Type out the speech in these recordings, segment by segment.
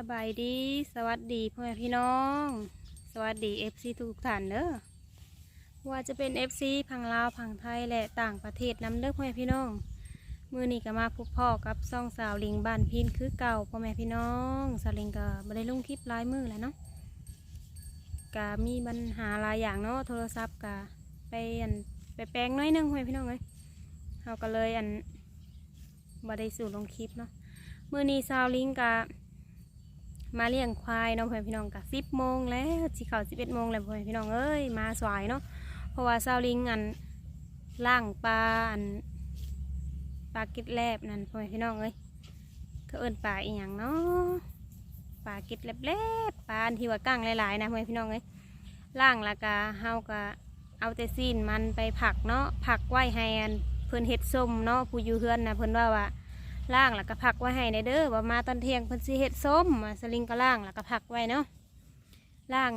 สบายดี สวัสดีพ่อแม่พี่น้อง สวัสดี FC ทุกท่านเด้อว่าจะเป็น FC พังลาวพังไทยและต่างประเทศน้ำเด้อพ่อแม่พี่น้อง มือนี้ก็มาพบพ่อกับซ่องสาวลิงบ้านพินคือเก่าพ่อแม่พี่น้องสาวลิงก็ไม่ได้ลงคลิปลายมือแล้วเนาะก็มีปัญหาหลายอย่างเนาะโทรศัพท์ก็ไปอันไปแปลงน้อยนึงพ่อแม่พี่น้องเลยเราก็เลยอันบ่ได้สู่ลงคลิปเนาะมือนี้ซาวลิงกะ มาเลี้ยงควายเนาะพ่อพี่น้องกะสิบโมงแล้วสิเขาสิบเอ็ดโมงแล้วพ่อพี่น้องเอ้ยมาสายเนาะเพราะว่าซาวลิงอันล่างปลาอันปลาก็ดแลบนั่นพ่อพี่น้องเอ้ยเขาเอิ้นปลาอีหยังเนาะปลาเก็ดแลบๆปลาที่ว่ากั้งหลายๆนะพ่อพี่น้องเอ้ยล่างล้วก็เฮาก็เอาแต่ซีนมันไปผักเนาะผักไว้ให้อันเพิ่นเฮ็ดส้มเนาะผู้อยู่เฮือนนะเพิ่นว่าว่า ล่างแล้วก็พักไว้ให้ในเด้อว่ามาตอนเที่ยงเพิ่นสิเฮ็ดส้มอะสลิงก็ล่างแล้วก็พักไว้เนาะล่าง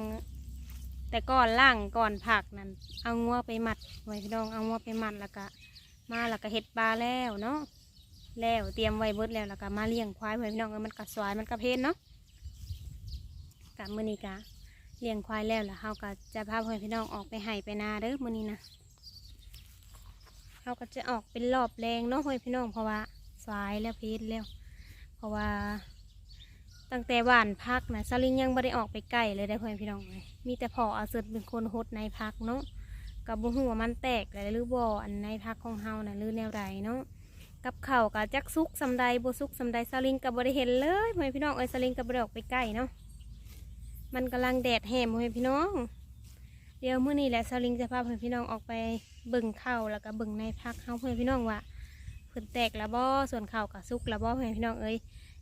แต่ก่อนล่างก่อนผักนั่นเอางัวไปหมัดไว้พี่น้องเอางัวไปหมัดแล้วก็มาแล้วก็เฮ็ดปลาแล้วเนาะแล้วเตรียมไว้เบิดแล้วแล้วก็มาเลี้ยงควายไว้พี่น้องมันก็สวยมันก็เพนเนาะกะมื้อนี้กะเลี้ยงควายแล้วแล้วเฮาก็จะพาพ่อพี่น้องออกไปให้ไปนาเด้อมือนี้นะเฮาก็จะออกเป็นรอบแรงเนาะพ่อพี่น้องเพราะว่า สายแล้วเพชรแล้ว เพราะว่า ตั้งแต่บ้านพักนะสลิงยังไม่ได้ออกไปไกลเลยได้อพ่อแม่พี่น้องเลยมีแต่พออาสุดเป็นคนฮดในพักเนาะกับบุหัวมันแตกเลยหรือบ่ออันในพักของเฮานะหรือแนวใดเนาะกับเข่ากับจักซุกสำใดบ่ซุกสำใดสลิงกับบริเห็นเลยพ่อแม่พี่น้องเอ้ยสลิงกับบริออกไปใกลเนาะมันกำลังแดดแหมพ่อแม่พี่น้องเดี๋ยวมื้อนี้แหละสลิงจะพาพ่อแม่พี่น้องออกไปเบิ่งเข่าแล้วก็เบิ่งในพักเฮาพ่อแม่พี่น้องว่า เพิ่นแตกละบ่ส่วนข่าวกับซุกละบ่เพื่อนพี่น้องเอ้ย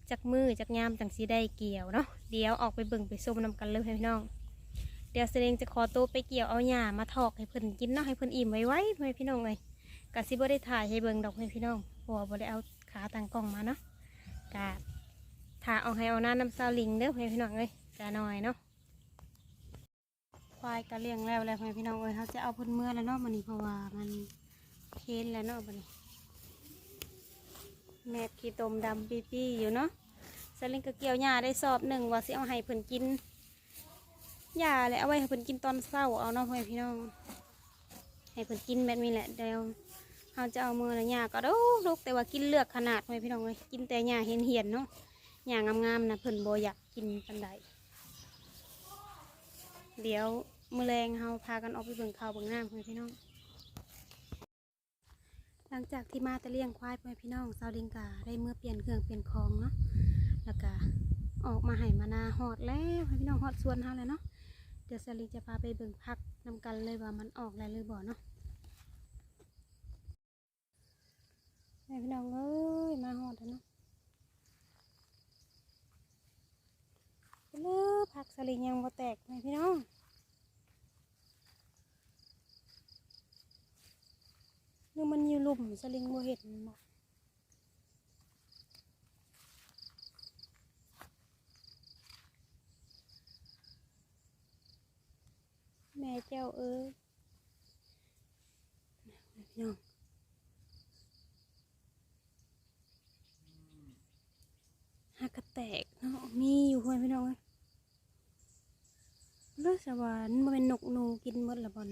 จักมือจักยามจังสีได้เกี่ยวเนาะเดี๋ยวออกไปเบิ่งไปส้มนำกันเลยเพื่อนพี่น้อง เดี๋ยวเสดงจะขอตัวไปเกี่ยวเอาหญ้ามาถอกให้เพิ่นกินเนาะให้เพิ่นอิ่มไว้ๆเพื่อนพี่น้องเอ้ยกะสิบ่ได้ถ่ายให้เบิ่งดอกเพื่อนพี่น้องเพราะว่บ่ได้เอาขาตั้งกล้องมาเนาะกะถ่าเอาให้เอาหน้าน้ำซาลิงเด้อเพื่อนพี่น้องเอ้ยกะหน่อยเนาะควายก็เลี้ยงแล้วแล้วเพื่อนพี่น้องเอ้ยเขาจะเอาเพิ่นเมื่อแล้วเนาะมื้อนี้เพราะว่ามันเค้นแล้วเนาะบัดนี้ แม่ขี้ตมดำปีปีอยู่เนาะสลิงก็เกี่ยวหญ้าได้สอบหนึ่งว่าสิเอาให้เพิ่นกินหญ้าเลยเอาไว้ให้เพิ่นกินตอนเช้าเอาเนาะพ่อพี่น้อง ให้เพิ่นกินแบบนี้แหละเดี๋ยวเราจะเอามือนะหญ้าก็ดกดกแต่ว่ากินเลือกขนาดพ่อพี่น้องเลยกินแต่หญ้าเห็นเหียนเนาะหญ้างามๆนะเพิ่นโบอยากกินปันใดเดี๋ยวมือแรงเฮาพากันออกไปเบิ่งข้าวเบิ่งน้ำพ่อพี่น้อง ลังจากที่มาตะเลี้ยงควายไปพี่น้องซาลิงกาได้เมื่อเปลี่ยนเครื่องเปลี่ยนของเนาะแล้วก็ออกมาให้มานาหอดแล้วพี่น้องหอดส่วนเฮาแล้วเนาะเดี๋ยวซาลิงจะพาไปเบิ่งพักนำกันเลยว่ามันออกแล้วหรือบ่เนาะให้พี่น้องเอ้ยมาหอดแล้วเนาะเลยพักซาลิงยังบ่แตกให้พี่น้อง หรือมันอยู่ห ลุมสลิงโมเห็นบ่แม่เจ้าเอ้ยพี่น้องหักกระแตกเนาะมีอยู่เพื่อนพี่น้องเลือสวรรค์มันเป็นนกนูกินหมดละบอล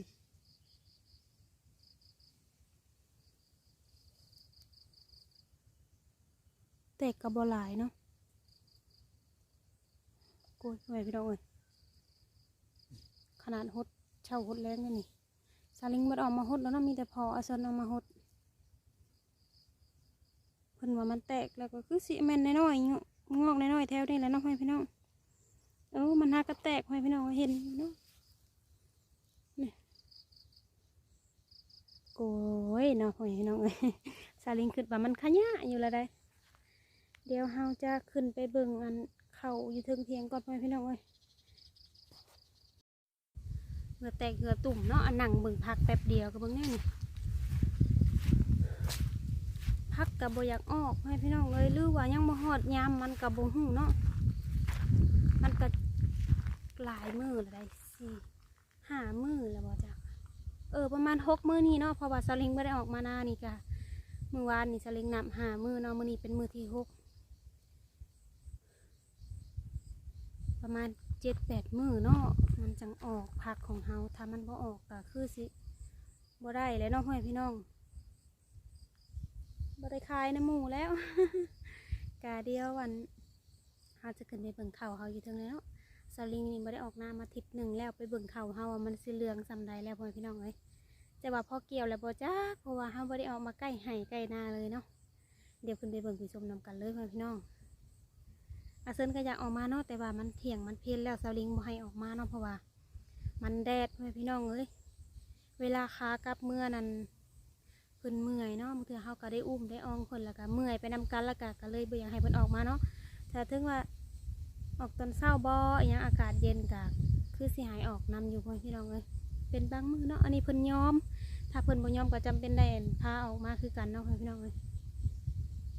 ตกกับบหลายเนาะโกยไว้พี่น้องเอ้ยขนาดหดเช่าหดแรงนี่ซาลิงมันออกมาหดแล้วนาะมีแต่พออาซนเอามาหดเพิ่นว่ามันแตกแล้วก็คือสีแมนน้อยๆงอกงอกน้อยๆแถวนี้แหล้วเนาะให้พี่น้องเออมันหากระแตกให้พี่น้องเห็นเนาะนี่โอ้ยเนาะให้พี่น้องเอ้ยซาลิงคิดว่ามันขยะอยู่และได้ เดี๋ยวเราจะขึ้นไปเบิ่งอันเขาอยู่เทิงเพียงก่อนไปพี่น้องเอ้ยเหงื่อแตกเหงื่อตุ่มเนาะอันหนังเบิ่งพักแป๊บเดียวก็เบิ่งแน่นพักกับบอยากออกให้พี่น้องเอ้ยหรือว่ายังบ่ฮอดยามมันกับบ่หูเนาะมันก็หลายมือแล้วได้สี่ห้ามือแล้วบ่จักเออประมาณหกมือนี่เนาะเพราะว่าสลิงไม่ได้ออกมาหน้านี่กะมือวานนี่สลิงนับห้ามือเนาะมือนี้เป็นมือที่หก ประมาณเจ็ดแปดมือเนาะมันจังออกผักของเฮาถ้ามันบ่ออกก็คือสิบ่ได้แล้วเนาะพ่อแม่พี่น้องบ่ได้ขายน้ำหมูแล้ว กาเดียววันเฮาจะขึ้นไปเบิ่งเขาเฮาอยู่เทิงแล้วสลิงนี่บ่ได้ออกน้ำมาทิศหนึ่งแล้วไปเบิ่งเขาเฮาว่ามันสิเหลืองสำใดแล้วพ่อพี่น้องเอ้ยแต่ว่าพอเกี่ยวแล้วบ่จักเพราะว่าเฮาบ่ได้ออกมาใกล้ไห่ใกล้นาเลยเนาะเดี๋ยวขึ้นไปเบิ่งไปชมนำกันเลยพ่อพี่น้อง อาเซินก็อยากออกมาเนาะแต่ว่ามันเที่ยงมันเพลนแล้วสลิงบ่ให้ออกมาเนาะเพราะว่า มันแดดพ่อแม่พี่น้องเอ้ยเวลาขากลับเมื่อนั้นเพิ่นเมื่อยเนาะบางเทื่อเฮาก็ได้อุ้มได้อองเพิ่นแล้วก็เมื่อยไปนำกันแล้วก็ก็เลยบ่อยากให้เพิ่นออกมาเนาะแต่ถึงว่าออกตอนเช้าบ่อหยังอากาศเย็นก็คือสิหายออกนำอยู่พ่อพี่น้องเอ้ยเป็นบางมื้อเนาะอันนี้เพิ่นยอม ถ้าเพิ่นบ่ยอมก็จำเป็นได้พาออกมาคือกันเนาะพ่อพี่น้องเอ้ย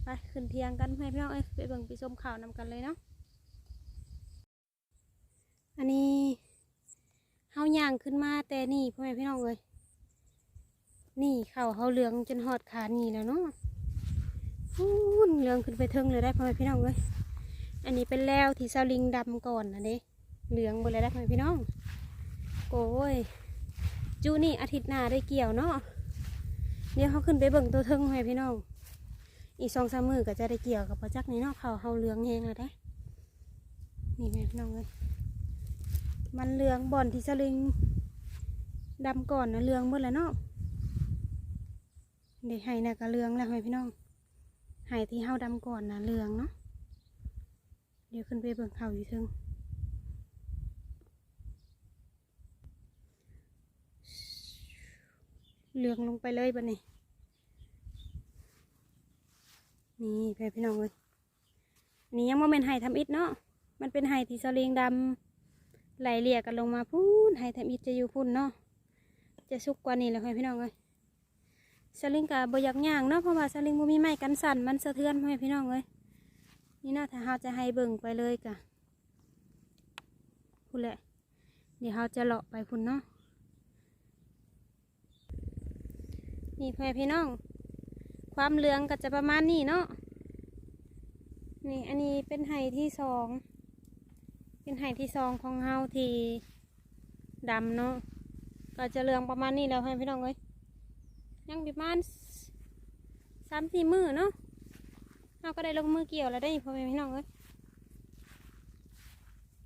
ไปขึ้นเทียงกันพ่อพี่น้องเอ้ยไปเบิ่งไปชมข่าวนำกันเลยเนาะอันนี้เฮาย่างขึ้นมาแต่นี่พ่อแม่พี่น้องเอ้ยนี่เข่าเฮาเหลืองจนหอดขานี่แล้วเนาะฟูนเหลืองขึ้นไปเทิงเลยได้พ่อแม่พี่น้องเอ้ยอันนี้เป็นแล้วที่ซาลิงดำก่อนนะเด้เหลืองหมดเลยได้พ่อแม่พี่น้องโอ้ยจูนี่อาทิตย์หน้าได้เกี่ยวเนาะเดี๋ยวเขาขึ้นไปเบิ่งตัวเทิงพ่อแม่พี่น้อง อีกสองสามมือก็จะได้เกี่ยวกับประจักนี่เนาะเขาเฮาเหลืองแหงเลยได้นี่แม่พี่น้องเอ้ยมันเหลืองบ่อนที่สลิงดำก่อนนะเหลืองหมดแล้วเนาะเด็กไห้นะก็เหลืองแล้วให้พี่น้องไห้ที่เฮาดำก่อนนะเหลืองเนาะเดี๋ยวขึ้นไปเบิ่งเขาอยู่ทึงเหลืองลงไปเลยบัดนี้ นี่ไปพี่น้องเลยนนี้ยังโมเมนไห้ทำอิฐเนาะ มันเป็นไห้ที่สลิงดำไหลเลี่ยกันลงมาพูนให้แทมอิดจะอยู่พุ่นเนาะ จะสุกกว่านี้แล้วค่ะพี่น้องเลยสลิงกับบอยากย่างเนาะ เพราะว่าสลิงบ่มีไม้กันสั่น มันสะเทือนพ่อพี่น้องเลยนี่เนาะถ้าเราจะให้เบิ่งไปเลยกะพุ่นแหละ เดี๋ยวเราจะเลาะไปพุ่นเนาะ นี่เพ่อพี่น้อง ความเหลืองก็จะประมาณนี้เนาะนี่อันนี้เป็นไห่ที่สองเป็นไห่ที่สองของเฮาที่ดำเนาะก็จะเหลืองประมาณนี้แล้วให้พี่น้องเอ้ยยังประมาณสามสี่มือเนาะเฮาก็ได้ลงมือเกี่ยวแล้วได้พ่อแม่พี่น้องเอ้ย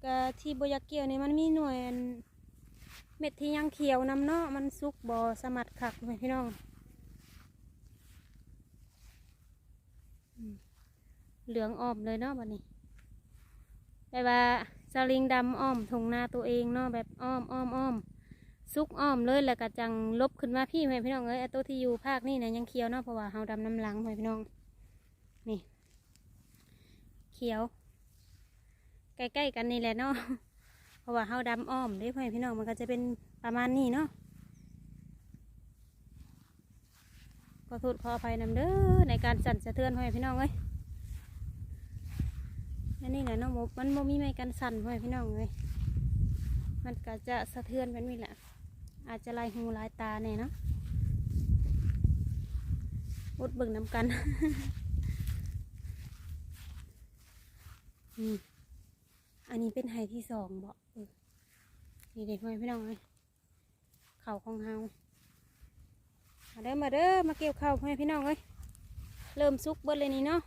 ก็ที่โบยากเกี่ยวนี่มันมีหน่วยเม็ดที่ยังเขียวนำเนาะมันสุกบอสมัดขักพ่อแม่พี่น้องอืม เหลืองอ้อมเลยเนาะบัดนี้แบบว่าสลิงดำอ้อมทงนาตัวเองเนาะแบบอ้อมอ้อมอ้อมซุกอ้อมเลยแล้วก็จังลบขึ้นมาพี่ให้พี่น้องเอ้ยไอ้ตัวที่อยู่ภาคนี่นะยังเขียวเนาะเพราะว่าเฮาดำน้ำหลังให้พี่น้องนี่เขียว ใกล้ๆกันนี่แหละเนาะเพราะว่าเฮาดำอ้อมเด้พ่อแม่พี่น้องมันก็จะเป็นประมาณนี้เนาะขอโทษขออภัยนำเด้อในการสั่นสะเทือนเพื่อแม่พี่น้องเอ้ย อันนี้แหละเนาะบ่มันโมมีไม้กันสั่นพ่อพี่น้องเลยมันก็จะสะเทือนแบบนี้แหละ อาจจะลายหูลายตาแน่เนาะอดเบิ่งน้ำกันนี่อันนี้เป็นไฮที่สองบอกนี่เด็กพ่อพี่น้องเลยเข่าของเฮามาเด้อมาเด้อมาเกี่ยวเข่าวพ่อพี่น้องเลยเริ่มซุกเบิดเลยนี่เนาะ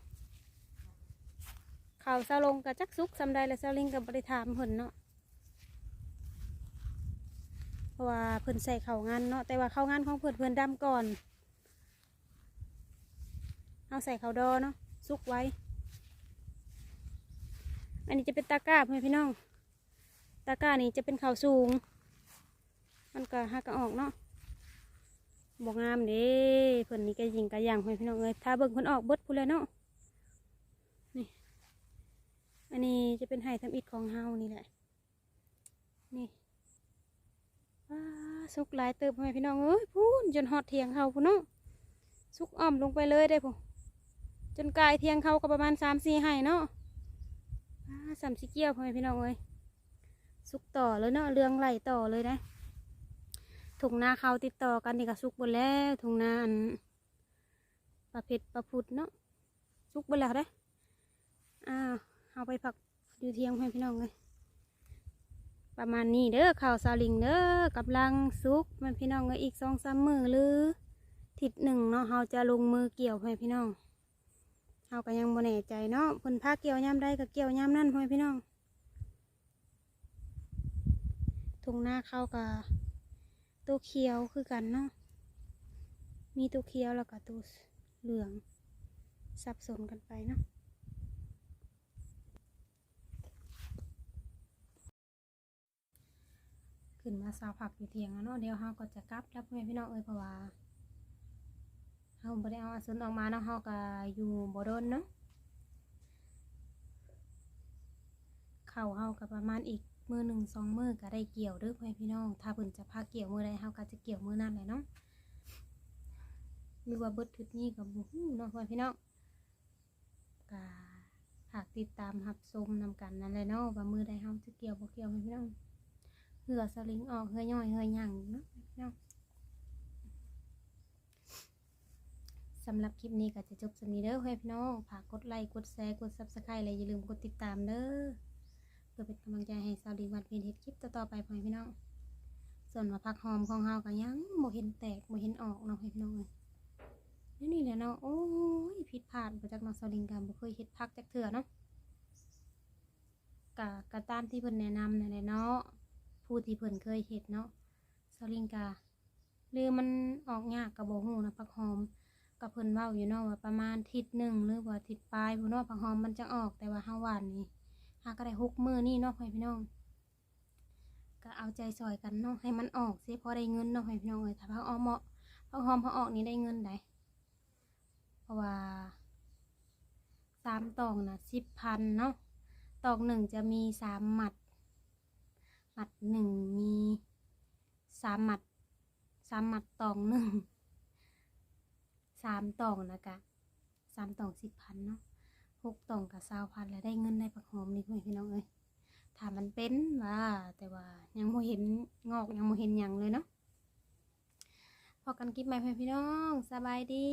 ข่าวซาลงกับจักซุกซำใดและซาลิงกับบริถามเพิ่นเนาะเพราะว่าเพิ่นใส่เข่างานเนาะแต่ว่าเข้างานของเพิ่นเพิ่นดำก่อนเอาใส่เข่าดอเนาะซุกไว้ อันนี้จะเป็นตะกร้าเพื่อนพี่น้องตะกร้านี่จะเป็นเข่าสูง มันก็หักก็ออกเนาะบอกงามเด้เพิ่นนี่ก็ยิงกระย่างเพื่อนพี่น้องเลยถ้าเบิ่งเพิ่นออกเบิดพูเลยเนาะ อันนี้จะเป็นไห่ทำอิฐของเฮานี่แหละ นี่ว้าสุกหลายเติบพ่อแม่พี่น้องเอ้ยพูนจนหอดเทียงเขาพูนเนาะสุกอ้อมลงไปเลยได้พูจนกลายเทียงเขาก็ประมาณสามสี่ไห่เนาะว้าสามสิเกี้ยวพ่อแม่พี่น้องเอ้ยสุกต่อเลยเนาะเรืองไหลต่อเลยนะถุงนาเขาติดต่อกันนี่ก็สุกหมดแล้วถุงนาอันปลาเผ็ดปลาพุดเนาะสุกหมดแล้วเด้ออ้าว เอาไปผักอยู่เทียงให้พี่น้องเลยประมาณนี้เด้อข่าวซาลิงเด้อกำลังสุกแม่พี่น้องก็อีกสองสามมือหรือทิศหนึ่งเนาะเฮาจะลงมือเกี่ยวให้พี่น้องเฮาก็ยังบ่แน่ใจเนาะเพิ่นพาเกี่ยวยามใดก็เกี่ยวยามนั้นให้พี่น้องทุ่งนาเข้ากับตัวเขียวคือกันเนาะมีตัวเขียวแล้วก็ตัวเหลืองสับสนกันไปเนาะ ขึ้นมาสาวผักอยู่เทียงแล้วเนาะเดี๋ยวเฮาก็จะกลับแล้วพ่อแม่พี่น้องเอ้ยเพราะว่าเฮาบ่ได้เอาอาสนออกมาเนาะเฮาก็อยู่บ่โดนเนาะเข้าเฮาก็ประมาณอีกมือหนึ่งสองมือก็ได้เกี่ยวเด้อพ่อแม่พี่น้อง ถ้าเพิ่นจะพาเกี่ยวมือใดเฮาก็จะเกี่ยวมือนั้นเลยเนาะหรือว่าเบิดทึดนี้ก็บ่ฮู้เนาะพ่อแม่พี่น้องก็ฝากติดตามรับชมนำกันนั่นแหละเนาะว่ามือใดเฮาจะเกี่ยวบ่เกี่ยวแม่พี่น้อง หือสลิงออกเหือย่อยเหือหยังเนาะพี่น้องสำหรับคลิปนี้ก็จะจบสำนี้เด้อให้พี่น้องฝากกดไลค์กดแชร์กดซับสไครต์และอย่าลืมกดติดตามเด้อเพื่อเป็นกำลังใจให้สาวลิงวันเพ็ญเฮ็ดคลิปต่อๆไปพ่อให้พี่น้อง ส่วนว่าผักหอมของเฮาก็ยังบ่เห็นแตกบ่เห็นออกเนาะให้พี่น้องนี่นี่แหละเนาะโอ้ยผิดพลาดบ่จักเนาะสาวลิงก็บ่เคยเฮ็ดผักจักเทื่อเนาะกะกะตามที่เพิ่นแนะนำนั่นแหละเนาะ ผู้ที่เพิ่นเคยเห็ดเนาะสลิงกาหรือมันออกยากกับโบหูนะผักหอมกับเพิ่นเว้าอยู่เนาะว่าประมาณทิศหนึ่งหรือว่าทิศปลายผู้นาะผักหอมมันจะออกแต่ว่าห้าวานนี่หาก็ได้หกมือนี่เนาะพี่น้องก็เอาใจซอยกันเนาะให้มันออกสิพอได้เงินเนาะพี่น้องเอ้ยถ้าผักออกเหมาะผักหอมพอออกนี่ได้เงินได้เพราะว่าสามตองนะสิบพันเนาะตองหนึ่งจะมีสามหมัด มัดหนึ่งมีสามหมัดสามหมัดตองหนึ่งสามตองนะกะสามตองสิบพันเนาะหกตองกับสาวพันแล้วได้เงินได้ผักหอมนี่พี่น้องเอ้ยถามมันเป็นว่า แต่ว่ายังโมเห็นงอกยังโมเห็นหยังเลยเนาะพอกันคลิปใหม่เพื่อนพี่น้องสบายดี